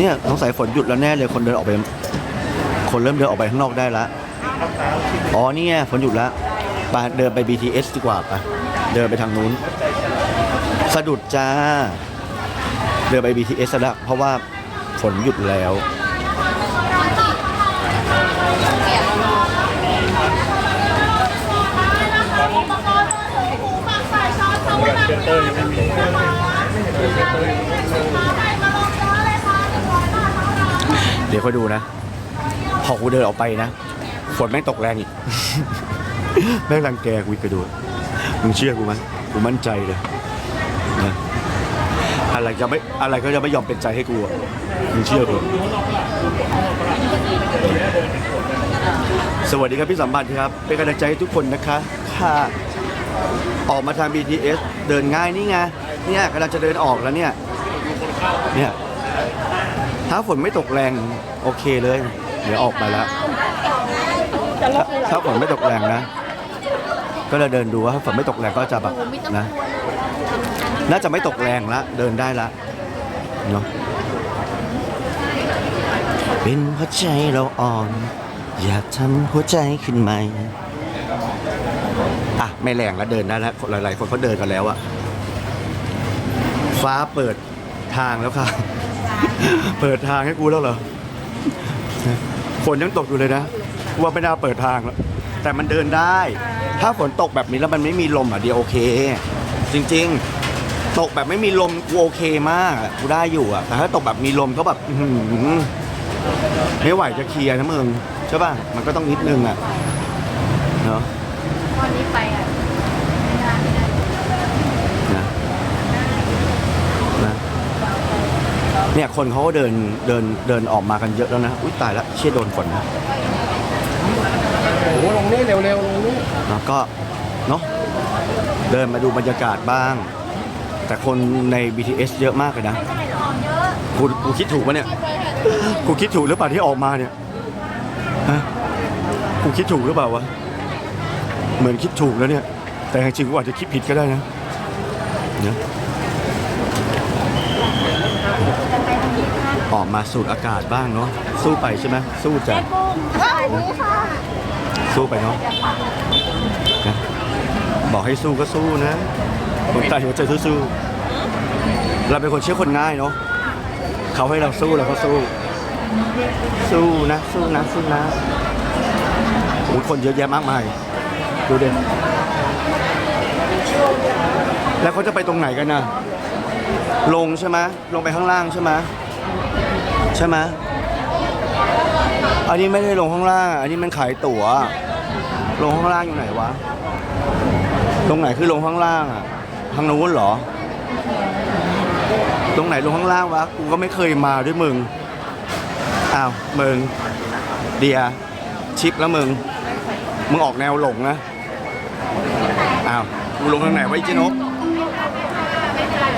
เนี่ยสงสัยฝนหยุดแล้วแน่เลยคนเดินออกไป คนเริ่มเดินออกไปข้างนอกได้ละอ๋อนี่ไงฝนหยุดแล้วไปเดินไป BTS ดีกว่าไปเดินไปทางนู้น สะดุดจ้า เดินไป BTS แล้วเพราะว่าฝนหยุดแล้ว ดี๋ยวค่อยดูนะ พอกูเดินออกไปนะฝนแม่งตกแรงอีก แม่งรังแกกูอีกกระโดดมึงเชื่อกูไหมกูมั่นใจเลยนะอะไรจะไม่อะไรก็จะไม่ยอมเป็นใจให้กูอะมึงเชื่อกูสวัสดีครับพี่สัมบัติครับ เป็นกำลังใจให้ทุกคนนะคะค่ะออกมาทาง BTS เดินง่ายนี่ไงเนี่ยกำลังจะเดินออกแล้วเนี่ยเนี่ย ถ้าฝนไม่ตกแรงโอเคเลย เดี๋ยวออกมาแล้ว ถ้าฝนไม่ตกแรงนะ ก็เลยเดินดูว่าถ้าฝนไม่ตกแรงก็จะแบบนะ น่าจะไม่ตกแรงละเดินได้ละเนาะเป็นเพราะใจเราอ่อน อยากทำหัวใจขึ้นใหม่อะไม่แรงแล้วเดินได้แล้วหลายๆ คนเขาเดินกันแล้วอะฟ้าเปิดทางแล้วค่ะ เปิดทางให้กูแล้วเหรอฝนยังตกอยู่เลยนะกูว่าไม่น่าเปิดทางแล้วแต่มันเดินได้ ถ้าฝนตกแบบนี้แล้วมันไม่มีลมอะเดียวโอเค จริงๆ ตกแบบไม่มีลมกูโอเคมากกูได้อยู่อะแต่ถ้าตกแบบมีลมก็แบบไม่ไหวจะเคลียร์นะมึงใช่ป่ะมันก็ต้องนิดนึงอะเนาะวันนี้ไปอะนะ เนี่ยคนเขาก็เดินเดินเดินออกมากันเยอะแล้วนะ อุ้ยตายละเชี่ยโดนฝนนะโอ้โหลงนี่เร็วๆลงนี่แล้วก็เนาะเดินมาดูบรรยากาศบ้าง แต่คนใน BTS เยอะมากเลยนะกูกูคิดถูกปะเนี่ยกูคิดถูกหรือเปล่าที่ออกมาเนี่ยฮะกูคิดถูกหรือเปล่าวะเหมือนคิดถูกแล้วเนี่ย แต่จริงๆกูอาจจะคิดผิดก็ได้นะเนี่ย ออกมาสูดอากาศบ้างเนาะสู้ไปใช่ไหมสู้จ้ะสู้ไปเนาะนะบอกให้สู้ก็สู้นะคนใต้หัวใจสู้ๆเราเป็นคนเชื่อคนง่ายเนาะเขาให้เราสู้เราก็สู้ สู้นะสู้นะสู้นะโอ้ยคนเยอะแยะมากมายดูเด่นแล้วเขาจะไปตรงไหนกันนะลงใช่ไหมลงไปข้างล่างใช่ไหมใช่ไหมอันนี้ไม่ได้ลงข้างล่าง อันนี้มันขายตั๋ว ลงข้างล่างอยู่ไหนวะ ตรงไหนคือลงข้างล่างอะ ทางนู้นเหรอ ตรงไหนลงข้างล่างวะ กูก็ไม่เคยมาด้วยมึง อ้าวมึง เดีย ชิปแล้วมึง มึงออกแนวหลงนะ อ้าว กูลงทางไหนวะไอ้เจนก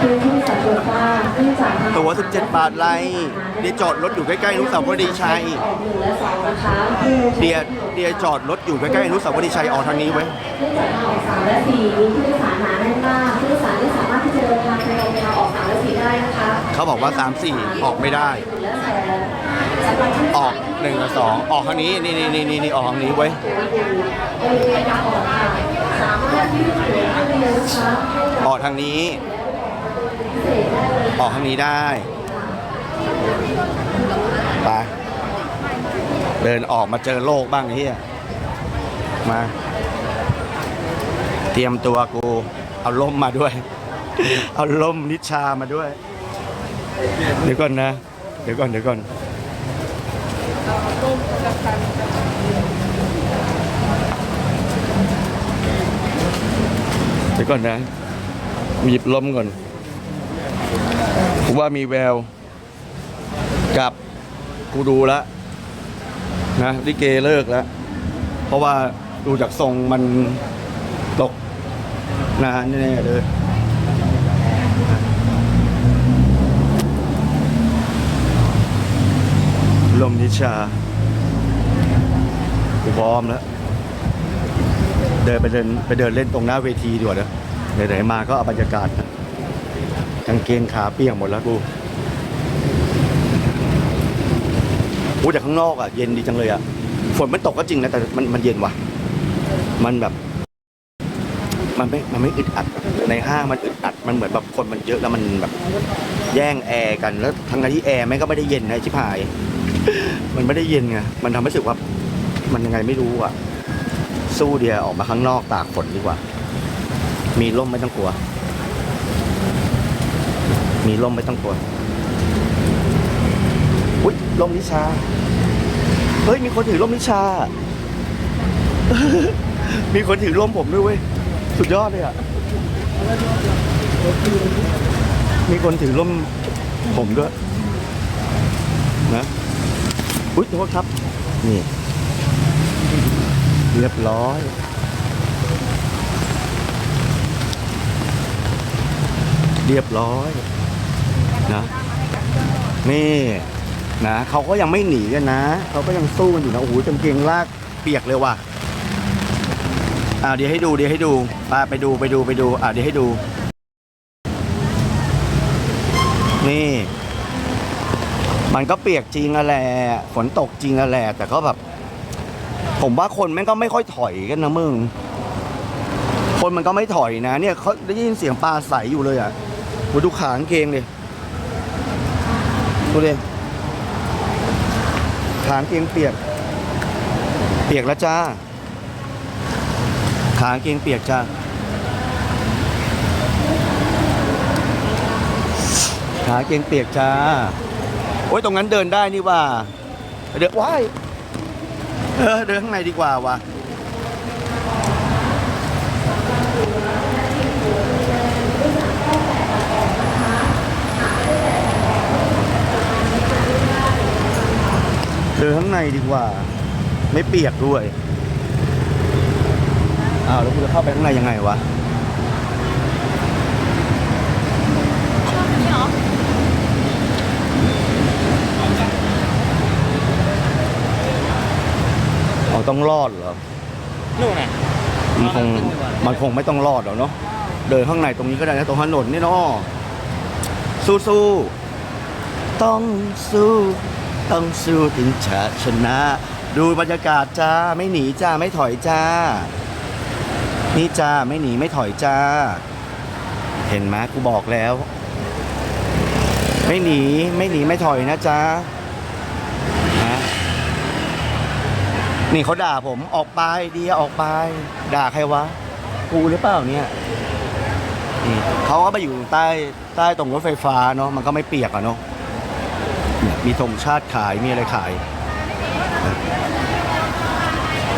พื้นที่สัตว์ป่าเนื่องจากทางตั๋ว17 บาทไรเดียจอดรถอยู่ใกล้ๆอนุสาวรีย์ชัย ออกหนึ่งและสองนะคะเดียเดียจอดรถอยู่ใกล้ๆอนุสาวรีย์ชัยออกทางนี้ไว้ยเนื่องจากทางออกสามและสี่มีผู้โดยสารหนาแน่นมากผู้โดยสารไม่สามารถที่จะเดินทางไปยังทางออกสามและสี่ได้นะคะเขาบอกว่า 3 4 ออกไม่ได้ และสองสำหรับผู้โดยอสาอกรหนึ่งกับสองออกทางนี้นี่นี่นี่นี่นี่ออกทางนี้ไว้ยบริเวณทางออกค่ะสามารถยืดตัวได้เร็วนะคะออกทางนี้ ออกทางนี้ได้ไปเดินออกมาเจอโลกบ้างเฮียมา เตรียมตัวกู เอาล่มมาด้วย เอาล่มนิชามาด้วย เดี๋ยวก่อนนะ เดี๋ยวก่อนเดี๋ยวก่อนเดี๋ยวก่อนนะหยิบลมก่อน กูว่ามีแวว กับกูดูแล้วนะลิเกเลิกแล้ว เพราะว่าดูจากทรงมันตกนานแน่เลยลมนิชากูพร้อมแล้ว เดินไปเดินไปเดินเล่นตรงหน้าเวทีดีกว่าเนอะไหนๆมาก็เอาบรรยากาศนะ กางเกงขาเปียกหมดแล้วกูโอ้แต่ข้างนอกอะเย็นดีจังเลยอะ ฝนมันตกก็จริงนะแต่มันมันเย็นว่ะ มันแบบ มันไม่ มันไม่อึดอัด ในห้างมันอึดอัด มันเหมือนแบบคนมันเยอะแล้วมันแบบ แย่งแอร์กัน แล้วทั้งที่แอร์แม่งก็ไม่ได้เย็นนะชิบหาย มันไม่ได้เย็นไง มันทำให้รู้สึกว่า มันยังไงไม่รู้อะ สู้เดียออกมาข้างนอกตากฝนดีกว่า มีร่มไม่ต้องกลัว มีร่มไม่ต้องกลัวอุ้ยร่มนิชา เฮ้ย มีคนถือร่มนิชา มีคนถือร่มผมด้วยเว้ย สุดยอดเลยอะ มีคนถือร่มผมด้วย นะ อุ้ยโทษครับ นี่ เรียบร้อยเรียบร้อย นะนี่นะเขาก็ยังไม่หนีกันนะเขาก็ยังสู้กันอยู่นะโอ้โหกางเกงลากเปียกเลยว่ะอ่าเดี๋ยวให้ดูเดี๋ยวให้ดูมาไปดูไปดูไปดูอ่าเดี๋ยวให้ดู นี่ มันก็เปียกจริงอะแหละฝนตกจริงอะแหละแต่ก็แบบ ผมว่าคนแม่งก็ไม่ค่อยถอยกันนะมึงคนมันก็ไม่ถอยนะ เนี่ยเขาได้ยินเสียงปลาใสอยู่เลยอะมาดูขากางเกงดิ ดูดิขางเกงเปียก เปียกแล้วจ้าขางเกงเปียกจ้าขาเกงเปียกจ้า โอ้ยตรงนั้นเดินได้นี่ว่า เดินว้าย เออเดินข้างในดีกว่าว่ะ เดินข้างในดีกว่า ไม่เปียกด้วย อ้าวแล้วกูจะเข้าไปข้างในยังไงวะเอาต้องรอดเหรอนู่นน่ะมันคงมันคงไม่ต้องรอดหรอกเนาะเดินข้างในตรงนี้ก็ได้นะตรงถนนนี่เนาะสู้ๆต้องสู้ ต้องสู้ถึงจะชนะ ดูบรรยากาศจ้าไม่หนีจ้าไม่ถอยจ้า นี่จ้าไม่หนีไม่ถอยจ้า เห็นไหมกูบอกแล้ว ไม่หนีไม่หนีไม่ถอยนะจ้านี่เขาด่าผมออกไปเดียออกไป ด่าใครวะกูหรือเปล่าเนี่ยเขาก็ไปอยู่ใต้ใต้ตรงรถไฟฟ้าเนาะมันก็ไม่เปียกอะเนาะ มีธงชาติขายมีอะไรขาย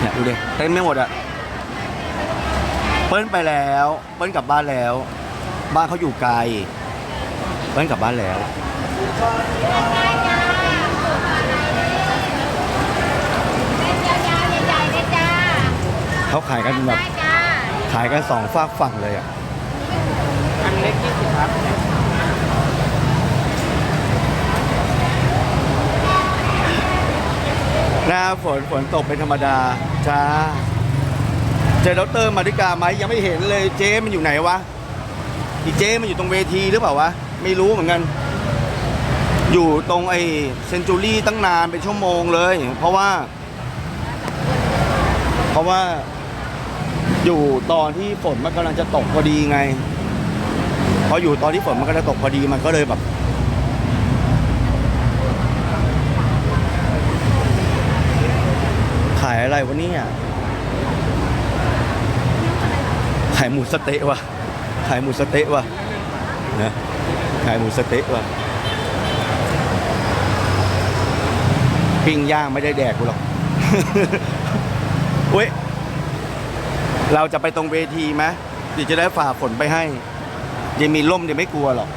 เนี่ยดูดิเต็มไม่หมดอะเปิ้ลไปแล้ว เปิ้ลกลับบ้านแล้ว บ้านเขาอยู่ไกล เปิ้ลกลับบ้านแล้วเขาขายกันแบบขายกันสองฝากฝั่งเลยอะอันเล็กยี่สิบครับ หน้าฝนฝนตกเป็นธรรมดาจ้าเจอดรมาริกาไหมยังไม่เห็นเลยเจ๊มันอยู่ไหนวะอีเจ๊มันอยู่ตรงเวทีหรือเปล่าวะไม่รู้เหมือนกัน อยู่ตรงไอเซนจูรี่ตั้งนานเป็นชั่วโมงเลย เพราะว่า เพราะว่าอยู่ตอนที่ฝนมันกำลังจะตกพอดีไงพออยู่ตอนที่ฝนมันกำลังจะตกพอดีมันก็เลยแบบายอะไรวะเนี่ยขายหมูสเต๊ะวะขายหมูสเต๊ะวะนะขายหมูสเต๊ะวะปิ้งย่างไม่ได้แดกกูหรอกเว้ยเราจะไปตรงเวทีไหมเดี๋ยวจะได้ฝ่าฝนไปให้เดี๋ยวมีล่มเดี๋ยวไม่กลัวหรอก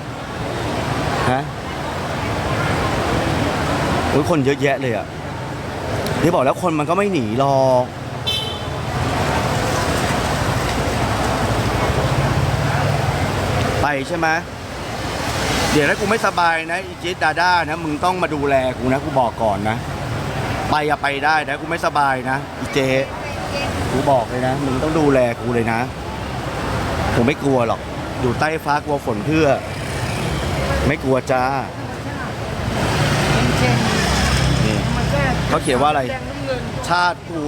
ฮะโอ้ยคนเยอะแยะเลยอะ ที่บอกแล้วคนมันก็ไม่หนีหรอกไปใช่ไหมเดี๋ยวถ้ากูไม่สบายนะอีเจดาด้านะมึงต้องมาดูแลกูนะกูบอกก่อนนะ ไปอะไปได้นะกูไม่สบายนะอีเจกูบอกเลยนะมึงต้องดูแลกูเลยนะผมไม่กลัวหรอกอยู่ใต้ฟ้ากลัวฝนเพื่อ ไม่กลัวจ้า เขาเขียนว่าอะไร ชาติกู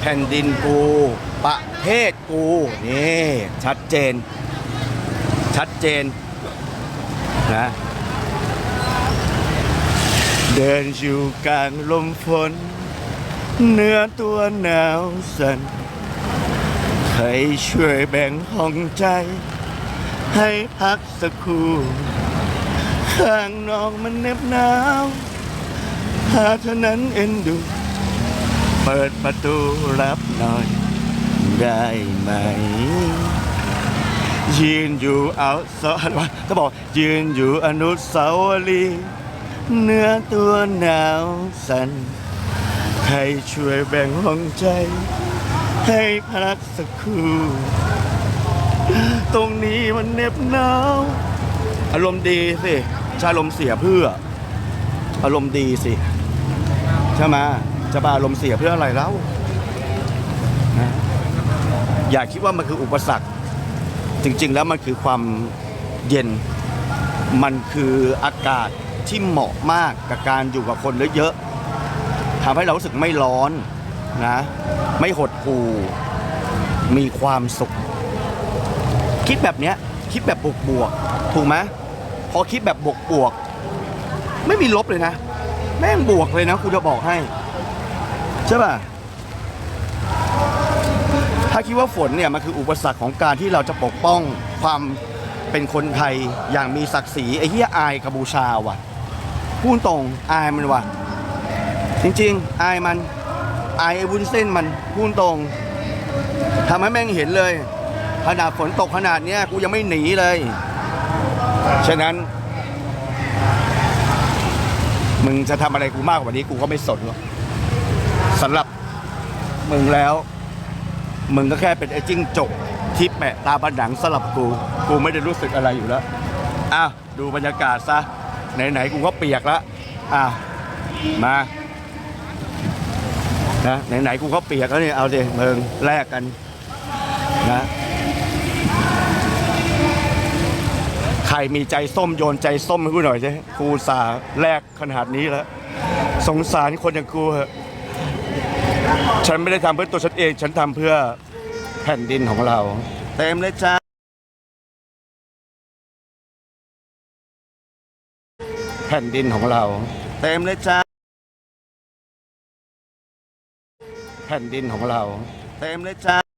แผ่นดินกู ประเทศกู นี่ ชัดเจน ชัดเจนนะเดินอยู่กลางลมฝนเนื้อตัวหนาวสั่นใครช่วยแบ่งห้องใจ ให้พักสักครู่ ข้างนอกมันเหน็บหนาว หาเท่านั้นเอ็นดู เปิดประตูรับหน่อย ได้ไหม ยืนอยู่เอาสอะไรวะก็บอกยืนอยู่อนุสาวรีย์เนื้อตัวหนาวสั่นใครช่วยแบ่งห้องใจ ให้พักสักครู่ตรงนี้มันเหน็บหนาว อารมณ์ดีสิจะอารมเสียเพื่อ อารมณ์ดีสิ ช่ไหมจะบาอารมณ์เสียเพื่ออะไรแล้วนะอย่าคิดว่ามันคืออุปสรรค จริง ๆ แล้วมันคือความเย็น มันคืออากาศที่เหมาะมากกับการอยู่กับคนเยอะๆทำให้เรารู้สึกไม่ร้อนนะ ไม่หดหู่มีความสุข คิดแบบเนี้ยคิดแบบบวกบวกๆถูกไหมพอคิดแบบบวกบวกๆไม่มีลบเลยนะ แม่งบวกเลยนะกูจะบอกให้ ใช่ป่ะ ถ้าคิดว่าฝนเนี่ยมันคืออุปสรรคของการที่เราจะปกป้องความเป็นคนไทยอย่างมีศักดิ์ศรีไอ้เหี้ยอายกับูชาว่ะพูดตรงอายมันว่ะ จริงๆ อายมัน อายไอ้วุ้นเส้นมันพูดตรงทำให้แม่งเห็นเลยขนาดฝนตกขนาดเนี้ยกูยังไม่หนีเลย ฉะนั้น มึงจะทำอะไรกูมากกว่านี้กูก็ไม่สนหรอกสำหรับมึงแล้ว มึงก็แค่เป็นไอ้จิ้งจกที่แปะตาบันหนังสลับกู กูไม่ได้รู้สึกอะไรอยู่แล้วอ้าวดูบรรยากาศซะ ไหนๆกูก็เปียกแล้วอ้ามานะไหนๆกูก็เปียกแล้วเนี่ยเอาดิมึงแลกกันนะ มีใจส้มโยนใจส้มให้กูหน่อยสิกูอุตสาห์แลกขนาดนี้แล้ว สงสารคนอย่างกูเหอะฉันไม่ได้ทำเพื่อตัวฉันเอง ฉันทำเพื่อแผ่นดินของเรา เต็มเลยจ้าแผ่นดินของเรา เต็มเลยจ้าแผ่นดินของเรา เต็มเลยจ้า